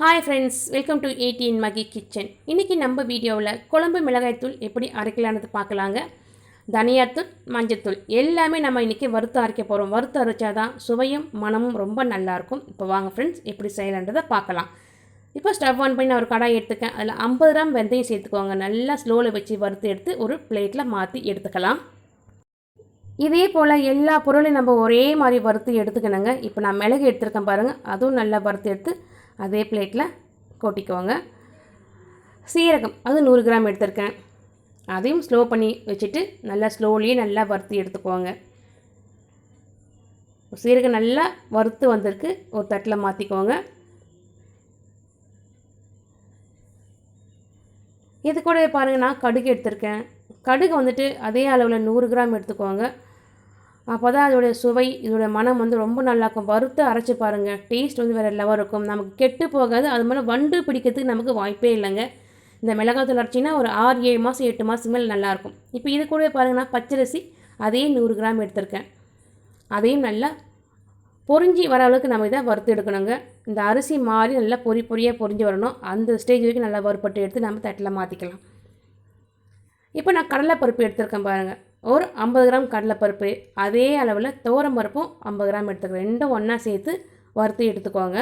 Hi friends welcome to eighteen Magi kitchen இன்றைக்கி நம்ம வீடியோவில் குழம்பு மிளகாய்த்தூள் எப்படி அரைக்கலான்னு பார்க்கலாங்க. தனியாத்தூள் மஞ்சத்தூள் எல்லாமே நம்ம இன்றைக்கி வறுத்து அரைக்க போகிறோம் வறுத்து அரைச்சாதான் சுவையும் மனமும் ரொம்ப நல்லாயிருக்கும். இப்போ வாங்க ஃப்ரெண்ட்ஸ் எப்படி செய்யலான்றதை பார்க்கலாம். இப்போ ஸ்டவ் ஆன் பண்ணி நான் ஒரு கடாய் எடுத்துக்கேன். அதில் ஐம்பது கிராம் வெந்தயம் சேர்த்துக்கோங்க. நல்லா ஸ்லோவில் வச்சு வறுத்து எடுத்து ஒரு பிளேட்டில் மாற்றி எடுத்துக்கலாம். இதே போல் எல்லா பொருளையும் நம்ம ஒரே மாதிரி வறுத்து எடுத்துக்கணுங்க. இப்போ நான் மிளகு எடுத்துருக்கேன் பாருங்கள் அதுவும் நல்லா வறுத்து எடுத்து அதே பிளேட்டில் கொட்டிக்கோங்க. சீரகம் அது நூறு கிராம் எடுத்திருக்கேன். அதையும் ஸ்லோ பண்ணி வச்சுட்டு நல்லா ஸ்லோலியே நல்லா வறுத்து எடுத்துக்கோங்க. சீரகம் நல்லா வறுத்து வந்திருக்கு. ஒரு தட்டில் மாற்றிக்கோங்க இது கூட பாருங்கள் நான் கடுகு எடுத்திருக்கேன். கடுகு வந்துட்டு அதே அளவில் நூறு கிராம் எடுத்துக்கோங்க. அப்போ தான் அதோடைய சுவை இதோடைய மனம் வந்து ரொம்ப நல்லாயிருக்கும் வறுத்து அரைச்சி பாருங்கள் டேஸ்ட் வந்து வேறு லெவல் இருக்கும். நமக்கு கெட்டு போகாது. அது மாதிரி வண்டு பிடிக்கிறதுக்கு நமக்கு வாய்ப்பே இல்லைங்க. இந்த மிளகாத்தூள் அரைச்சின்னா ஒரு ஆறு ஏழு மாதம் எட்டு மாதம் மேலே நல்லாயிருக்கும் இப்போ இது கூட பாருங்கன்னா பச்சரிசி அதே நூறு கிராம் எடுத்திருக்கேன். அதையும் நல்லா பொறிஞ்சி வர அளவுக்கு நம்ம இதை வறுத்து எடுக்கணுங்க. இந்த அரிசி மாறி நல்லா பொறி பொறியாக பொறிஞ்சு வரணும். அந்த ஸ்டேஜ் வரைக்கும் நல்லா வறுப்பட்டு எடுத்து நம்ம தட்டில் மாற்றிக்கலாம் இப்போ நான் கடலைப்பருப்பு எடுத்திருக்கேன் பாருங்கள் ஒரு ஐம்பது கிராம் கடலைப்பருப்பு அதே அளவில் தோரம் பருப்பும் ஐம்பது கிராம் எடுத்துக்கிறேன் ரெண்டும் ஒன்றா சேர்த்து வறுத்து எடுத்துக்கோங்க.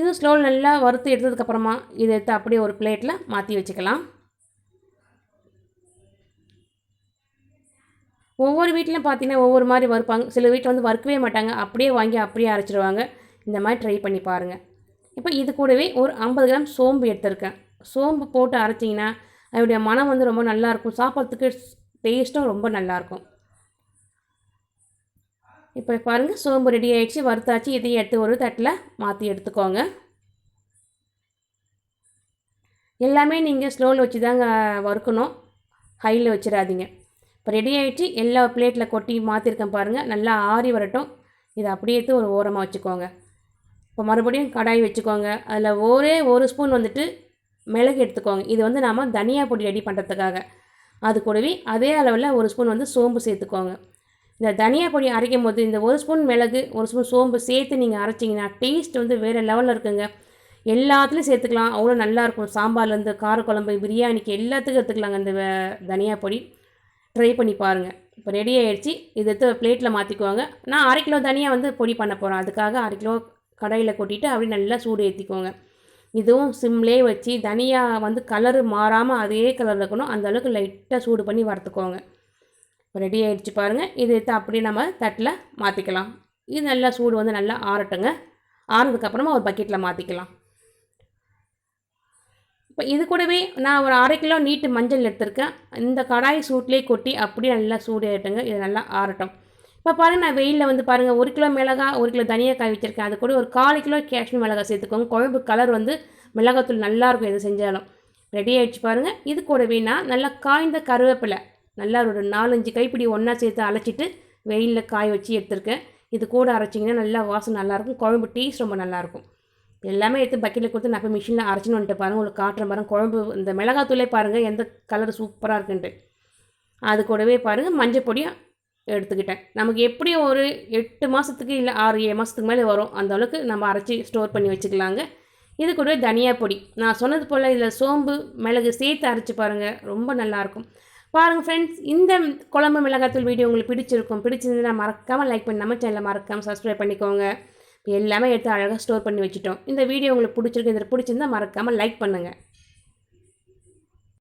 இது ஸ்லோவில் நல்லா வறுத்து எடுத்ததுக்கப்புறமா இதை எடுத்து அப்படியே ஒரு பிளேட்டில் மாற்றி வச்சுக்கலாம். ஒவ்வொரு வீட்டிலும் பார்த்தீங்கன்னா ஒவ்வொரு மாதிரி வறுப்பாங்க. சில வீட்டில் வந்து வறுக்கவே மாட்டாங்க. அப்படியே வாங்கி அப்படியே அரைச்சிடுவாங்க. இந்த மாதிரி ட்ரை பண்ணி பாருங்கள் இப்போ இது கூடவே ஒரு ஐம்பது கிராம் சோம்பு எடுத்திருக்கேன். சோம்பு போட்டு அரைச்சிங்கன்னா அதோடைய மனம் வந்து ரொம்ப நல்லாயிருக்கும் சாப்பிட்றதுக்கு டேஸ்ட்டும் ரொம்ப நல்லாயிருக்கும் இப்போ பாருங்கள் சோம்பு ரெடி ஆகிடுச்சு வறுத்தாச்சு. இதையும் எடுத்து ஒரு தட்டில் மாற்றி எடுத்துக்கோங்க. எல்லாமே நீங்கள் ஸ்லோவில் வச்சு தாங்க வறுக்கணும். ஹையில் வச்சிடாதீங்க. இப்போ ரெடி ஆகிடுச்சு எல்லா பிளேட்டில் கொட்டி மாற்றிருக்கேன் பாருங்கள் நல்லா ஆறி வரட்டும். இதை அப்படியே எடுத்து ஒரு ஓரமாக வச்சுக்கோங்க. இப்போ மறுபடியும் கடாய் வச்சுக்கோங்க. அதில் ஒரே ஒரு ஸ்பூன் வந்துட்டு மிளகு எடுத்துக்கோங்க. இது வந்து நாம் தனியா பொடி ரெடி பண்ணுறதுக்காக அது கூடவே அதே அளவில் ஒரு ஸ்பூன் வந்து சோம்பு சேர்த்துக்கோங்க. இந்த தனியா பொடி அரைக்கும் போது இந்த ஒரு ஸ்பூன் மிளகு ஒரு ஸ்பூன் சோம்பு சேர்த்து நீங்கள் அரைச்சிங்கன்னா டேஸ்ட் வந்து வேறு லெவலில் இருக்குங்க. எல்லாத்துலேயும் சேர்த்துக்கலாம். அவ்வளோ நல்லாயிருக்கும் சாம்பார்லேருந்து காரக்குழம்பு பிரியாணிக்கு எல்லாத்துக்கும் எடுத்துக்கலாங்க இந்த தனியா பொடி. ட்ரை பண்ணி பாருங்கள் இப்போ ரெடி ஆகிடுச்சு இது எடுத்து பிளேட்டில் மாற்றிக்குவாங்க நான் அரை கிலோ தனியாக வந்து பொடி பண்ண போகிறேன் அதுக்காக அரை கிலோ கடையில் கொட்டிட்டு அப்படியே நல்லா சூடு ஏற்றிக்கோங்க இதுவும் சிம்லே வச்சு தனியாக வந்து கலரு மாறாமல் அதே கலரில் இருக்கணும். அந்த அளவுக்கு லைட்டாக சூடு பண்ணி வறுத்துக்கோங்க. ரெடி ஆகிடுச்சு பாருங்கள் இது எடுத்து அப்படியே நம்ம தட்டில் மாற்றிக்கலாம் இது நல்லா சூடு வந்து நல்லா ஆறட்டுங்க. ஆறுனதுக்கப்புறமா ஒரு பக்கெட்டில் மாற்றிக்கலாம் இப்போ இது கூடவே நான் ஒரு அரை கிலோ நீட்டு மஞ்சள் எடுத்திருக்கேன். இந்த கடாய் சூட்லேயே கொட்டி அப்படியே நல்லா சூடு ஆகிட்டுங்க இது நல்லா ஆறட்டும். இப்போ பாருங்கள் நான் வெயிலில் வந்து பாருங்கள் ஒரு கிலோ மிளகா ஒரு கிலோ தனியாக காய் வச்சுருக்கேன். அது கூட ஒரு கால் கிலோ காஷ்மீர் மிளகா சேர்த்துக்கோங்க. குழம்பு கலர் வந்து மிளகாத்தூள் நல்லாயிருக்கும் எது செஞ்சாலும். ரெடி ஆகிடுச்சு பாருங்கள் இது கூடவே நான் நல்லா காய்ந்த கருவேப்பிலை நல்லா ஒரு நாலஞ்சு கைப்பிடி ஒன்றா சேர்த்து அழைச்சிட்டு வெயிலில் காய வச்சு எடுத்திருக்கேன். இது கூட அரைச்சிங்கன்னா நல்லா வாசம் நல்லாயிருக்கும் குழம்பு டேஸ்ட் ரொம்ப நல்லாயிருக்கும் எல்லாமே எடுத்து பக்கெட்டில் கொடுத்து நான் போய் மிஷினில் அரைச்சின்னு வந்துட்டு பாருங்கள் உங்களுக்கு காட்டுற பாருங்கள் குழம்பு இந்த மிளகாத்தூளே பாருங்கள் எந்த கலர் சூப்பராக இருக்குன்ட்டு. அது கூடவே பாருங்கள் மஞ்சள் பொடியும் எடுத்துக்கிட்டேன். நமக்கு எப்படியும் ஒரு எட்டு மாதத்துக்கு இல்லை ஆறு ஏழு மாதத்துக்கு மேலே வரும். அந்த அளவுக்கு நம்ம அரைச்சி ஸ்டோர் பண்ணி வச்சுக்கலாங்க. இது கூட தனியா பொடி. நான் சொன்னது போல் இதில் சோம்பு மிளகு சேர்த்து அரைச்சி பாருங்கள் ரொம்ப நல்லாயிருக்கும். பாருங்கள் ஃப்ரெண்ட்ஸ் இந்த குழம்பு மிளகாத்தூள் வீடியோ உங்களுக்கு பிடிச்சிருக்கும். பிடிச்சிருந்ததுன்னா மறக்காமல் லைக் பண்ணி நம்ம சேனலை மறக்காமல் சப்ஸ்கிரைப் பண்ணிக்கோங்க. எல்லாமே எடுத்து அழகாக ஸ்டோர் பண்ணி வச்சுட்டோம். இந்த வீடியோ உங்களுக்கு பிடிச்சிருக்கு இதில் பிடிச்சிருந்தா மறக்காமல் லைக் பண்ணுங்கள்